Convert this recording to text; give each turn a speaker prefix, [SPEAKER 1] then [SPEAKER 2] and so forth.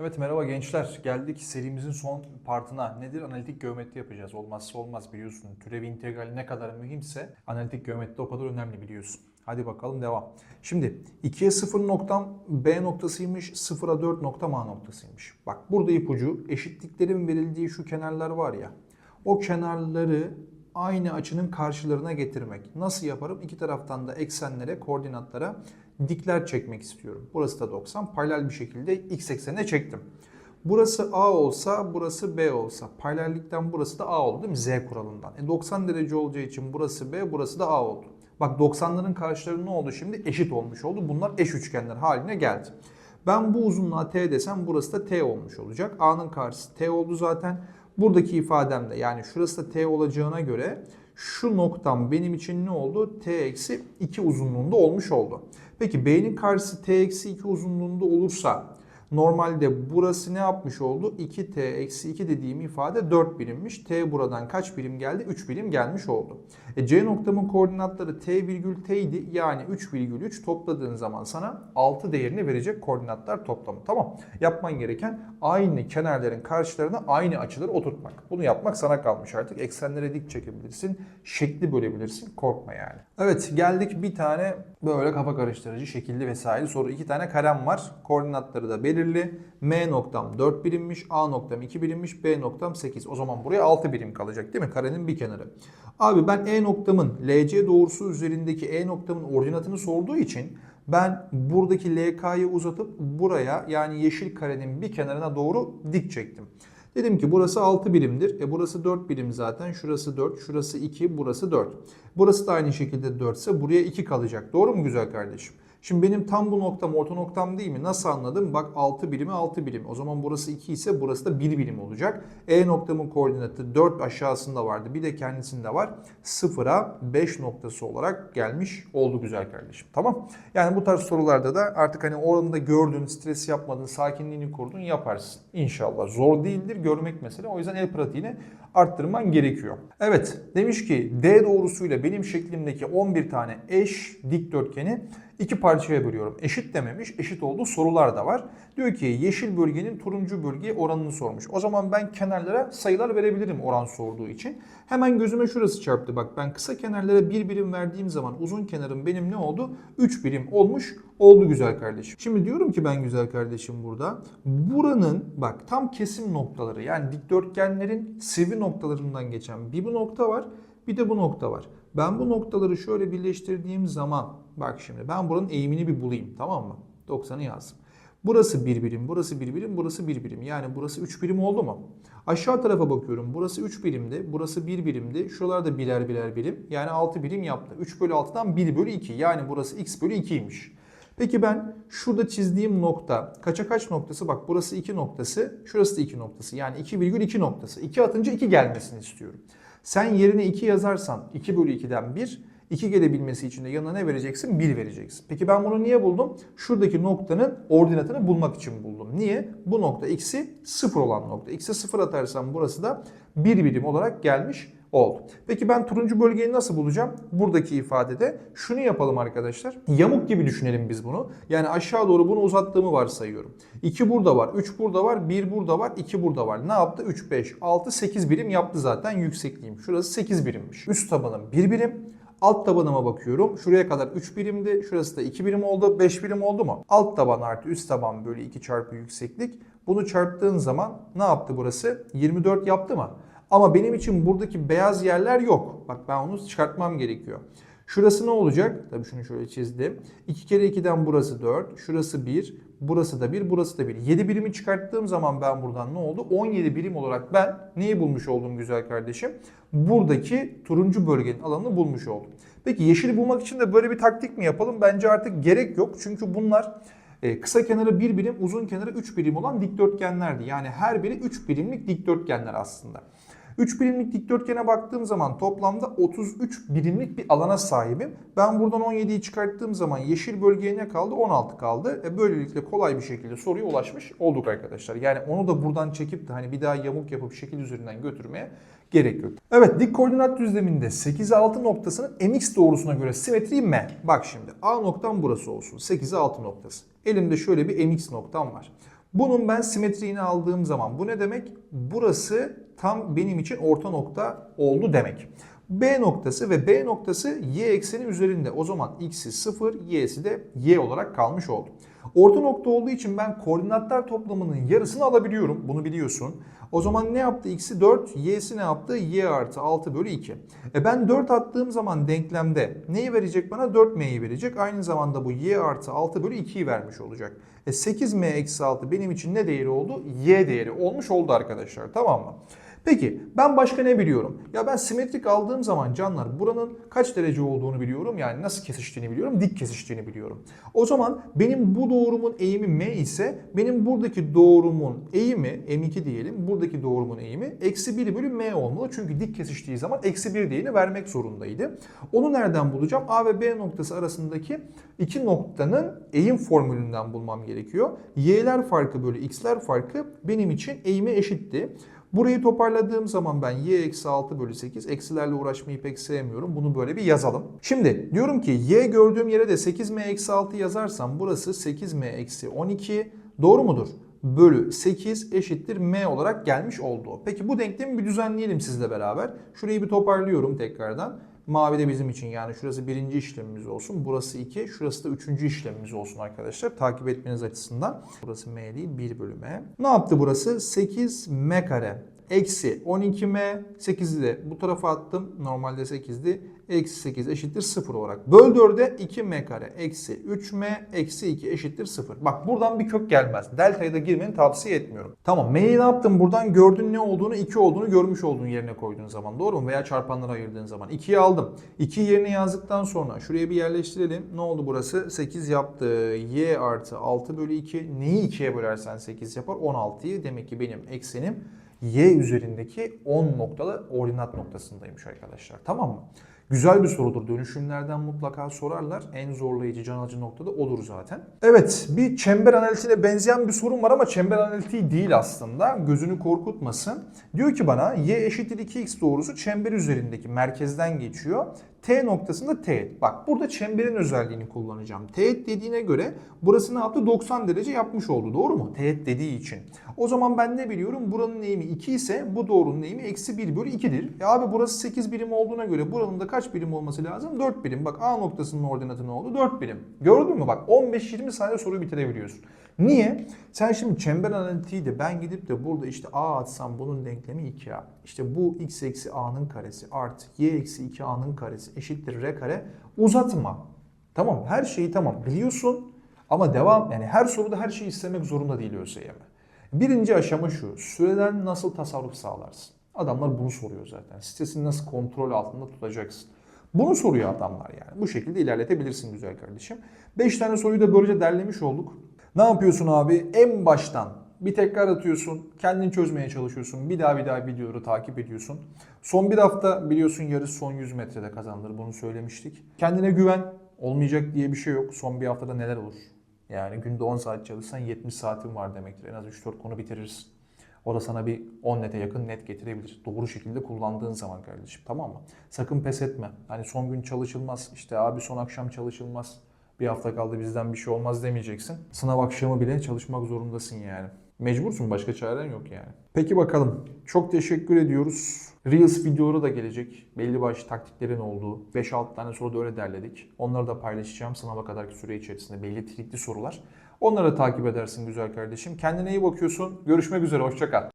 [SPEAKER 1] Evet merhaba gençler. Geldik serimizin son partına. Nedir? Analitik geometri yapacağız. Olmazsa olmaz biliyorsun. Türev integral ne kadar mühimse analitik geometri o kadar önemli biliyorsun. Hadi bakalım devam. Şimdi 2'ye 0 noktam B noktasıymış, 0'a 4 noktam A noktasıymış. Bak burada ipucu eşitliklerin verildiği şu kenarlar var ya. O kenarları aynı açının karşılarına getirmek. Nasıl yaparım? İki taraftan da eksenlere, koordinatlara dikler çekmek istiyorum. Burası da 90. Paralel bir şekilde x eksenine çektim. Burası A olsa, burası B olsa. Paralellikten burası da A oldu değil mi? Z kuralından. E 90 derece olacağı için burası B, burası da A oldu. Bak 90'ların karşıları ne oldu şimdi? Eşit olmuş oldu. Bunlar eş üçgenler haline geldi. Ben bu uzunluğa T desem burası da T olmuş olacak. A'nın karşısı T oldu zaten. Buradaki ifademde yani şurası da T olacağına göre şu noktam benim için ne oldu? T eksi 2 uzunluğunda olmuş oldu. Peki B'nin karşısı T eksi 2 uzunluğunda olursa normalde burası ne yapmış oldu? 2T eksi 2 dediğim ifade 4 birimmiş. T buradan kaç birim geldi? 3 birim gelmiş oldu. E, C noktamın koordinatları T virgül T idi. Yani 3 virgül 3 topladığın zaman sana 6 değerini verecek koordinatlar toplamı. Tamam. Yapman gereken aynı kenarların karşılarına aynı açıları oturtmak. Bunu yapmak sana kalmış artık. Eksenlere dik çekebilirsin. Şekli bölebilirsin. Korkma yani. Evet geldik bir tane böyle kafa karıştırıcı şekilli vesaire soru. iki tane kalem var. Koordinatları da belirli. M noktam 4 birimmiş. A noktam 2 birimmiş. B noktam 8. O zaman buraya 6 birim kalacak değil mi? Karenin bir kenarı. Abi ben E noktamın LC doğrusu üzerindeki E noktamın ordinatını sorduğu için ben buradaki LK'yı uzatıp buraya yani yeşil karenin bir kenarına doğru dik çektim. Dedim ki burası 6 birimdir. E burası 4 birim zaten. Şurası 4, şurası 2, burası 4. Burası da aynı şekilde 4 ise buraya 2 kalacak. Doğru mu güzel kardeşim? Şimdi benim tam bu noktam orta noktam değil mi? Nasıl anladım? Bak 6 birimi 6 birim. O zaman burası 2 ise burası da 1 birim olacak. E noktamın koordinatı 4 aşağısında vardı. Bir de kendisinde var. 0'a 5 noktası olarak gelmiş oldu güzel kardeşim. Tamam. Yani bu tarz sorularda da artık hani oranda gördün, stres yapmadın, sakinliğini kurdun yaparsın. İnşallah. Zor değildir. Görmek mesele. O yüzden el pratiğini arttırman gerekiyor. Evet. Demiş ki D doğrusuyla benim şeklimdeki 11 tane eş dikdörtgeni iki parçaya bölüyorum. Eşit dememiş, eşit olduğu sorular da var. Diyor ki yeşil bölgenin turuncu bölgeye oranını sormuş. O zaman ben kenarlara sayılar verebilirim oran sorduğu için. Hemen gözüme şurası çarptı. Bak ben kısa kenarlara bir birim verdiğim zaman uzun kenarım benim ne oldu? 3 birim olmuş. Oldu güzel kardeşim. Şimdi diyorum ki ben güzel kardeşim burada. Buranın bak tam kesim noktaları yani dikdörtgenlerin sivri noktalarından geçen bir bu nokta var bir de bu nokta var. Ben bu noktaları şöyle birleştirdiğim zaman bak şimdi ben buranın eğimini bir bulayım tamam mı? 90'ı yazdım. Burası bir birim, burası bir birim, burası bir birim. Yani burası 3 birim oldu mu? Aşağı tarafa bakıyorum. Burası 3 birimdi, burası 1 birimdi. Şuralarda birer birer birim. Yani 6 birim yaptı. 3 bölü 6'dan 1 bölü 2. Yani burası x bölü 2'ymiş. Peki ben şurada çizdiğim nokta kaça kaç noktası? Bak burası 2 noktası, şurası da 2 noktası. Yani 2,2 noktası. 2 atınca 2 gelmesini istiyorum. Sen yerine 2 yazarsan 2 bölü 2'den 1, 2 gelebilmesi için de yanına ne vereceksin? 1 vereceksin. Peki ben bunu niye buldum? Şuradaki noktanın ordinatını bulmak için buldum. Niye? Bu nokta x'i 0 olan nokta. x'e 0 atarsam burası da 1 birim olarak gelmiş oldu. Peki ben turuncu bölgeyi nasıl bulacağım? Buradaki ifadede şunu yapalım arkadaşlar. Yamuk gibi düşünelim biz bunu. Yani aşağı doğru bunu uzattığımı varsayıyorum. 2 burada var, 3 burada var, 1 burada var, 2 burada var. Ne yaptı? 3, 5, 6, 8 birim yaptı zaten yüksekliğim. Şurası 8 birimmiş. Üst tabanım 1 birim. Alt tabanıma bakıyorum. Şuraya kadar 3 birimdi. Şurası da 2 birim oldu. 5 birim oldu mu? Alt taban artı üst taban bölü 2 çarpı yükseklik. Bunu çarptığın zaman ne yaptı burası? 24 yaptı mı? Ama benim için buradaki beyaz yerler yok. Bak ben onu çıkartmam gerekiyor. Şurası ne olacak? Tabii şunu şöyle çizdim. 2 kere 2'den burası 4. Şurası 1. Burası da 1. Burası da 1. 7 birimi çıkarttığım zaman ben buradan ne oldu? 17 birim olarak ben neyi bulmuş oldum güzel kardeşim? Buradaki turuncu bölgenin alanını bulmuş oldum. Peki yeşili bulmak için de böyle bir taktik mi yapalım? Bence artık gerek yok. Çünkü bunlar e, kısa kenarı 1 birim, uzun kenarı 3 birim olan dikdörtgenlerdi. Yani her biri 3 birimlik dikdörtgenler aslında. 3 birimlik dikdörtgene baktığım zaman toplamda 33 birimlik bir alana sahibim. Ben buradan 17'yi çıkarttığım zaman yeşil bölgeye ne kaldı? 16 kaldı. E böylelikle kolay bir şekilde soruya ulaşmış olduk arkadaşlar. Yani onu da buradan çekip de hani bir daha yamuk yapıp şekil üzerinden götürmeye gerek yok. Evet dik koordinat düzleminde 8'e 6 noktasının mx doğrusuna göre simetriği m. Bak şimdi A noktam burası olsun. 8'e 6 noktası. Elimde şöyle bir mx noktam var. Bunun ben simetriğini aldığım zaman bu ne demek? Burası tam benim için orta nokta oldu demek. B noktası ve B noktası y ekseni üzerinde. O zaman x'i 0, y'si de y olarak kalmış oldu. Orta nokta olduğu için ben koordinatlar toplamının yarısını alabiliyorum. Bunu biliyorsun. O zaman ne yaptı? X'i 4, y'si ne yaptı? y artı 6 bölü 2. E ben 4 attığım zaman denklemde neyi verecek bana? 4m'yi verecek. Aynı zamanda bu y artı 6 bölü 2'yi vermiş olacak. E 8m eksi 6 benim için ne değeri oldu? y değeri olmuş oldu arkadaşlar. Tamam mı? Peki ben başka ne biliyorum? Ya ben simetrik aldığım zaman canlar buranın kaç derece olduğunu biliyorum. Yani nasıl kesiştiğini biliyorum. Dik kesiştiğini biliyorum. O zaman benim bu doğrumun eğimi m ise benim buradaki doğrumun eğimi m2 diyelim. Buradaki doğrumun eğimi eksi 1 bölü m olmalı. Çünkü dik kesiştiği zaman eksi 1 değerini vermek zorundaydı. Onu nereden bulacağım? A ve B noktası arasındaki iki noktanın eğim formülünden bulmam gerekiyor. Y'ler farkı bölü x'ler farkı benim için eğime eşitti. Burayı toparladığım zaman ben y eksi 6 bölü 8 eksilerle uğraşmayı pek sevmiyorum. Bunu böyle bir yazalım. Şimdi diyorum ki y gördüğüm yere de 8m eksi 6 yazarsam burası 8m eksi 12 doğru mudur? Bölü 8 eşittir m olarak gelmiş oldu. Peki bu denklemi bir düzenleyelim sizle beraber. Şurayı bir toparlıyorum tekrardan. Mavi de bizim için yani şurası birinci işlemimiz olsun. Burası 2, şurası da üçüncü işlemimiz olsun arkadaşlar. Takip etmeniz açısından. Burası m değil 1 bölü m. Ne yaptı burası? 8 m kare eksi 12m 8'i de bu tarafa attım. Normalde 8'di. Eksi 8 eşittir 0 olarak. Böl 4'e 2m kare eksi 3m eksi 2 eşittir 0. Bak buradan bir kök gelmez. Delta'ya da girmeni tavsiye etmiyorum. Tamam m'yi ne yaptım? Buradan gördün ne olduğunu 2 olduğunu görmüş olduğun yerine koyduğun zaman. Doğru mu? Veya çarpanlara ayırdığın zaman. 2'yi aldım. 2 yerine yazdıktan sonra şuraya bir yerleştirelim. Ne oldu burası? 8 yaptı. y artı 6 bölü 2. Neyi 2'ye bölersen 8 yapar? 16'yı. Demek ki benim eksenim y üzerindeki 10 noktalı ordinat noktasındaymış arkadaşlar. Tamam mı? Güzel bir sorudur. Dönüşümlerden mutlaka sorarlar. En zorlayıcı, can alıcı noktada odur zaten. Evet, bir çember analitiğine benzeyen bir sorun var ama çember analitiği değil aslında. Gözünü korkutmasın. Diyor ki bana y eşittir 2x doğrusu çember üzerindeki merkezden geçiyor. T noktasında teğet. Bak burada çemberin özelliğini kullanacağım. Teğet dediğine göre burası ne yaptı? 90 derece yapmış oldu. Doğru mu? Teğet dediği için. O zaman ben ne biliyorum? Buranın eğimi 2 ise bu doğrunun eğimi eksi 1 bölü 2'dir. E abi burası 8 birim olduğuna göre buranın da kaç birim olması lazım? 4 birim. Bak A noktasının ordinatı ne oldu? 4 birim. Gördün mü? Bak 15-20 saniye soruyu bitirebiliyorsun. Niye? Sen şimdi çember analitiği de ben gidip de burada işte A atsam bunun denklemi 2A. İşte bu x eksi A'nın karesi artı y eksi 2A'nın karesi eşittir R kare. Uzatma. Tamam her şeyi tamam biliyorsun ama devam yani her soruda her şeyi istemek zorunda değil ÖSYM. Birinci aşama şu. Süreden nasıl tasarruf sağlarsın? Adamlar bunu soruyor zaten. Sitesini nasıl kontrol altında tutacaksın? Bunu soruyor adamlar yani. Bu şekilde ilerletebilirsin güzel kardeşim. 5 tane soruyu da böylece derlemiş olduk. Ne yapıyorsun abi? En baştan bir tekrar atıyorsun. Kendini çözmeye çalışıyorsun. Bir daha bir daha videoları takip ediyorsun. Son bir hafta biliyorsun yarış son 100 metrede kazanılır. Bunu söylemiştik. Kendine güven. Olmayacak diye bir şey yok. Son bir haftada neler olur? Yani günde 10 saat çalışsan 70 saatin var demektir. En az 3-4 konu bitirirsin. O da sana bir 10 nete yakın net getirebilir. Doğru şekilde kullandığın zaman kardeşim tamam mı? Sakın pes etme. Hani son gün çalışılmaz. İşte abi son akşam çalışılmaz. Bir hafta kaldı bizden bir şey olmaz demeyeceksin. Sınav akşamı bile çalışmak zorundasın yani. Mecbursun başka çaren yok yani. Peki bakalım. Çok teşekkür ediyoruz. Reels videoları da gelecek. Belli başlı taktiklerin olduğu. 5-6 tane soru da öyle derledik. Onları da paylaşacağım sınava kadarki süre içerisinde. Belli trikli sorular. Onları takip edersin güzel kardeşim. Kendine iyi bakıyorsun. Görüşmek üzere. Hoşça kal.